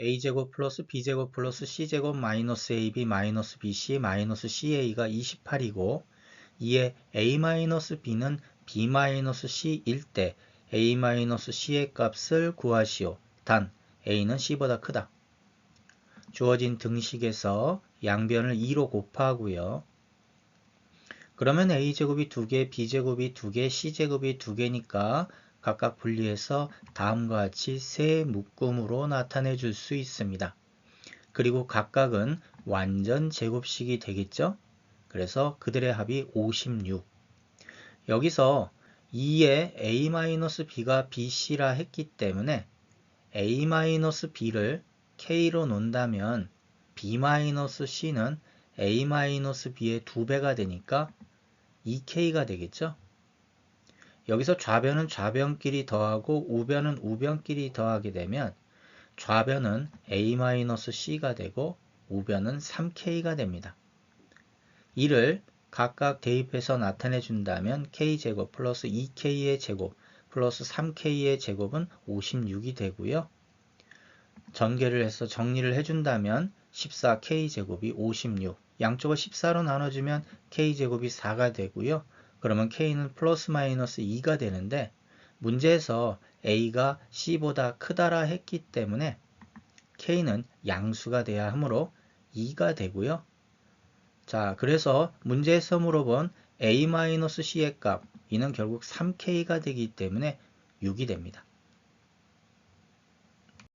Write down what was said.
a제곱 플러스 b제곱 플러스 c제곱 마이너스 ab 마이너스 bc 마이너스 ca가 28이고 이에 a-b는 b-c일 때 a-c의 값을 구하시오. 단 a는 c보다 크다. 주어진 등식에서 양변을 2로 곱하고요. 그러면 a제곱이 2개, b제곱이 2개, c제곱이 2개니까 각각 분리해서 다음과 같이 세 묶음으로 나타내 줄 수 있습니다. 그리고 각각은 완전 제곱식이 되겠죠? 그래서 그들의 합이 56. 여기서 2에 a-b가 bc라 했기 때문에 a-b를 k로 놓는다면 b-c는 a-b의 2배가 되니까 2k가 되겠죠? 여기서 좌변은 좌변끼리 더하고 우변은 우변끼리 더하게 되면 좌변은 a-c가 되고 우변은 3k가 됩니다. 이를 각각 대입해서 나타내 준다면 k제곱 플러스 2k의 제곱 플러스 3k의 제곱은 56이 되고요. 전개를 해서 정리를 해준다면 14k제곱이 56 양쪽을 14로 나눠주면 k제곱이 4가 되고요. 그러면 k는 플러스 마이너스 2가 되는데 문제에서 a가 c보다 크다라 했기 때문에 k는 양수가 돼야 하므로 2가 되고요. 자, 그래서 문제에서 물어본 a-c의 값, 이는 결국 3k가 되기 때문에 6이 됩니다.